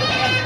Hallelujah.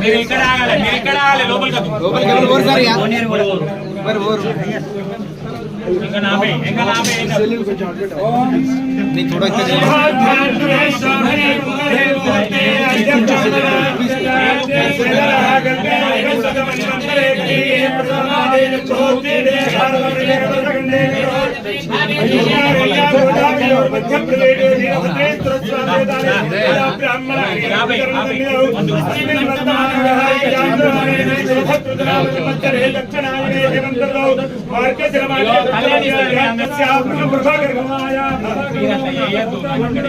మీరు ఇక్కడ ఆగాలి మీరు ఇక్కడ ఆగాలి లోపలికి వద్దు. ఇంకా నాపే ఇంకా నాపే మీరు అట్లా చేయొద్దు.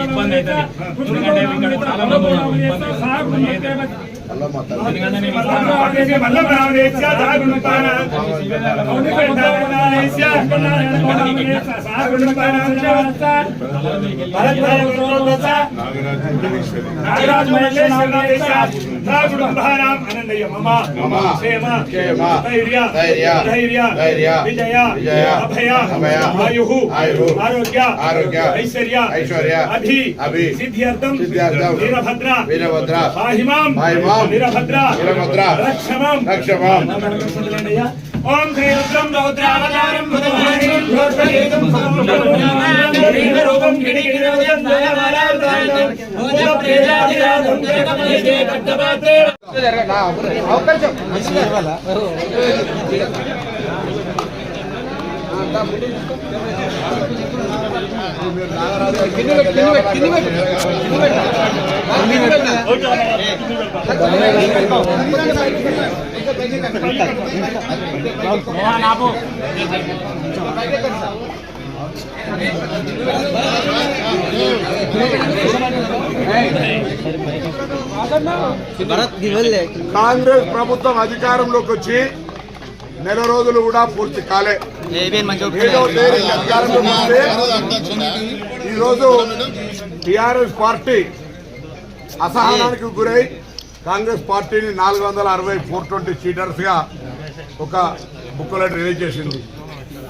ఇబ్బంది అవుతుంది. ఎందుకంటే ఇక్కడ చాలా ఇబ్బంది అవుతుంది. अल्लाह माता ऐश्वर्या ऐश्वर्या अभी अभी सिद्धि वीरभद्रा वीरभद्रा వీరభద్ర వీరభద్ర రక్షమాం. రక్షమాం. ఓం శ్రీ రుద్రం రౌద్రావతారం రూపం భూత కట్టపాత్రే కాంగ్రెస్ ప్రభుత్వం అధికారంలోకి వచ్చి నెల రోజులు కూడా పూర్తి కాలే. ఈరోజు టిఆర్ఎస్ పార్టీ అసహనానికి గురై కాంగ్రెస్ పార్టీని నాలుగు వందల అరవై ఫోర్ ట్వంటీ సీటర్స్గా ఒక బుక్లెట్ రిలీజ్ చేసింది.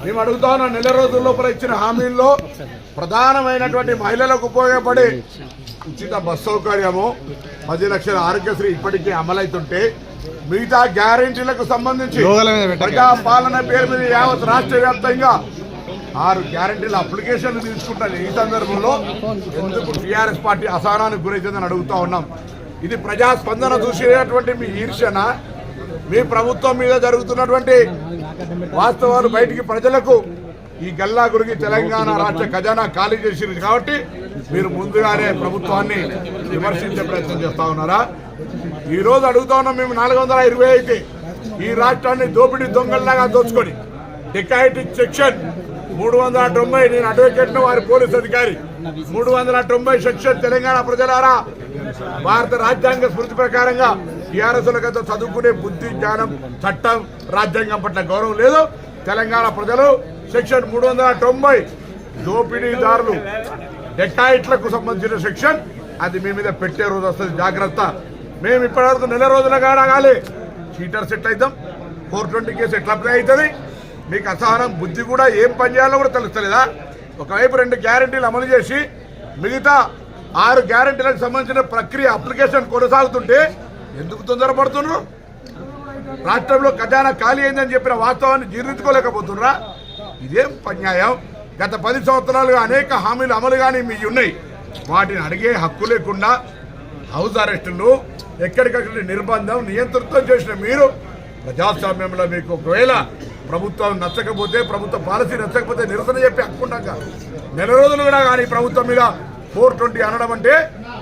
మేము అడుగుతా ఉన్న నెల రోజుల లోపల ఇచ్చిన హామీల్లో ప్రధానమైనటువంటి మహిళలకు ఉపయోగపడే ఉచిత బస్ సౌకర్యము పది లక్షల ఆరోగ్యశ్రీ ఇప్పటికే అమలవుతుంటే మిగతా గ్యారెంటీలకు సంబంధించి ప్రజా పాలన పేరు మీద యావత్ రాష్ట్ర వ్యాప్తంగా ఆరు గ్యారెంటీల అప్లికేషన్లు తీసుకుంటాను ఈ సందర్భంలో ఎందుకు టీఆర్ఎస్ పార్టీ అసహనానికి గురైందని అడుగుతా ఉన్నాం. ఇది ప్రజా స్పందన చూసేటువంటి మీ ఈర్ష్యన? మీ ప్రభుత్వం మీద జరుగుతున్నటువంటి వాస్తవాలు బయటికి ప్రజలకు ఈ గల్లా గురికి తెలంగాణ రాష్ట్ర ఖజానా ఖాళీ చేసింది కాబట్టి మీరు ముందుగానే ప్రభుత్వాన్ని విమర్శించే ప్రయత్నం చేస్తా ఉన్నారా? ఈ రోజు అడుగుతా ఉన్నాం మేము నాలుగు వందల ఇరవై అయితే ఈ రాష్ట్రాన్ని దోపిడీ దొంగల్లాగా దోచుకొని డికాయిటిక్ సెక్షన్ మూడు వందల తొంభై నేను అడ్వకేట్ వారి పోలీస్ అధికారి. మూడు వందల తొంభై సెక్షన్ తెలంగాణ ప్రజలారా భారత రాజ్యాంగ స్మృతి ప్రకారంగా టీఆర్ఎస్ల గత చదువుకునే బుద్ధి జ్ఞానం చట్టం రాజ్యాంగం పట్ల గౌరవం లేదు. తెలంగాణ ప్రజలు సెక్షన్ మూడు వందల తొంభై దోపిడీదారులు డెకాయిట్లకు సంబంధించిన సెక్షన్ అది మీ మీద పెట్టే రోజు వస్తుంది. జాగ్రత్త. మేము ఇప్పటివరకు నెల రోజుల కాడాగాలి చీటర్ సెట్ అవుతాం ఫోర్ ట్వంటీ కేసు ఎట్లా అప్లై అవుతుంది? మీకు అసహనం బుద్ధి కూడా ఏం పని చేయాలో కూడా తెలుస్తలేదా? ఒకవైపు రెండు గ్యారెంటీలు అమలు చేసి మిగతా ఆరు గ్యారెంటీలకు సంబంధించిన ప్రక్రియ అప్లికేషన్ కొనసాగుతుంటే ఎందుకు తొందరపడుతున్నారు? రాష్ట్రంలో ఖజానా ఖాళీ అయిందని చెప్పిన వాస్తవాన్ని జీర్ణించుకోలేకపోతున్నారా? ఇదేం పన్యాయం గత పది సంవత్సరాలుగా అనేక హామీలు అమలు కానీ మీ ఉన్నాయి. వాటిని అడిగే హక్కు లేకుండా హౌస్ అరెస్టులు ఎక్కడికక్కడ నిర్బంధం నియంతృత్వం చేసిన మీరు ప్రజాస్వామ్యంలో మీకు ఒకవేళ ప్రభుత్వం నచ్చకపోతే ప్రభుత్వ పాలసీ నచ్చకపోతే నిరసన చెప్పి హక్కుంటాక నెల రోజులు కూడా కానీ ప్రభుత్వం మీద ఫోర్ ట్వంటీ అనడం అంటే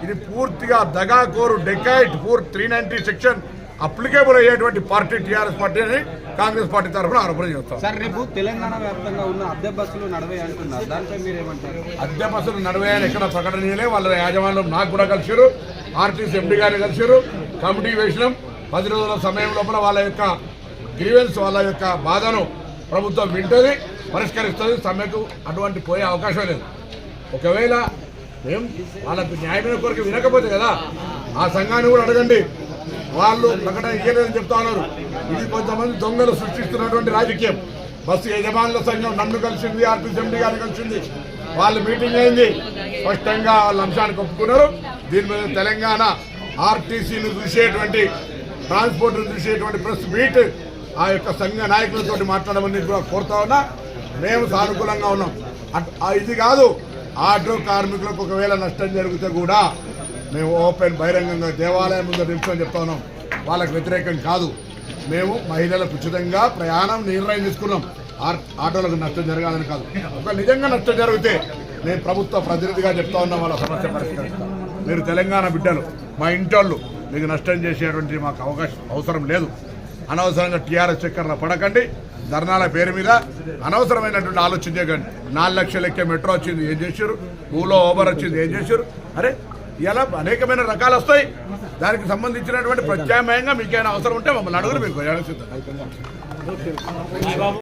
ఇది పూర్తిగా దగాకోరు dacoit four three ninety section applicable అయ్యేటువంటి పార్టీ టీఆర్ఎస్ పార్టీ అని కాంగ్రెస్ పార్టీ తరఫున ఆరోపణ చేస్తాం. సార్ రేపు తెలంగాణ వ్యాప్తంగా ఉన్న అద్దె బస్సులు నడవే అంటున్నారు. దానిపై మీరేమంటారు? అద్దె బస్సులు నడవేయని ఎక్కడ ప్రకటన చేయలే వాళ్ళ యాజమాన్యం నాకు కూడా కలిసారు ఆర్టీసీ ఎండి గారిని కలిసారు కమిటీ వేసినాం. పది రోజుల సమయం లోపల వాళ్ళ యొక్క గ్రీవెన్స్ వాళ్ళ యొక్క బాధను ప్రభుత్వం వింటుంది పరిష్కరిస్తుంది సమ్మెకు అటువంటి పోయే అవకాశం లేదు. ఒకవేళ ఏం వాళ్ళకు న్యాయమైన కోరిక వినకపోతే కదా ఆ సంఘాన్ని కూడా అడగండి. వాళ్ళు ప్రకటన ఇయ్యలేదని చెప్తా ఉన్నారు. ఇది కొంతమంది దొంగలు సృష్టిస్తున్నటువంటి రాజకీయం. బస్సు యజమానుల సంఘం నన్ను కలిసింది ఆర్టీసీ ఎండి గారిని కలిసింది. వాళ్ళు మీటింగ్ అయింది. స్పష్టంగా వాళ్ళ అంశానికి ఒప్పుకున్నారు. దీని మీద తెలంగాణ ఆర్టీసీని చూసేటువంటి ట్రాన్స్పోర్ట్ చూసేటువంటి ప్రెస్ మీట్ ఆ యొక్క సంఘ నాయకులతో మాట్లాడమని కూడా కోరుతా ఉన్నా. మేము సానుకూలంగా ఉన్నాం. ఇది కాదు ఆటో కార్మికులకు ఒకవేళ నష్టం జరిగితే కూడా మేము ఓపెన్ బహిరంగంగా దేవాలయం ముందు నిల్చొని చెప్తాను వాళ్ళకు వ్యతిరేకం కాదు. మేము మహిళలకు ఉచితంగా ప్రయాణం నిర్ణయం తీసుకున్నాం. ఆటోలకు నష్టం జరగాలని కాదు. ఒక నిజంగా నష్టం జరిగితే నేను ప్రభుత్వ ప్రతినిధిగా చెప్తా ఉన్నా వాళ్ళ సమస్య పరిష్కరిస్తాను మీరు తెలంగాణ బిడ్డలు మా ఇంటోళ్ళు మీకు నష్టం చేసేటువంటి మాకు అవకాశం అవసరం లేదు. అనవసరంగా టీఆర్ఎస్ చక్కర్లో పడకండి. ధర్నాల పేరు మీద అనవసరమైనటువంటి ఆలోచన చేయకండి. నాలుగు లక్షల ఎక్కే మెట్రో వచ్చింది ఏం చేశారు? ఊలో ఓబర్ వచ్చింది ఏం చేశారు? అరే ఇలా అనేకమైన రకాలు వస్తాయి. దానికి సంబంధించినటువంటి ప్రత్యామ్నాయంగా మీకైనా అవసరం ఉంటే మమ్మల్ని అడుగురు మీరు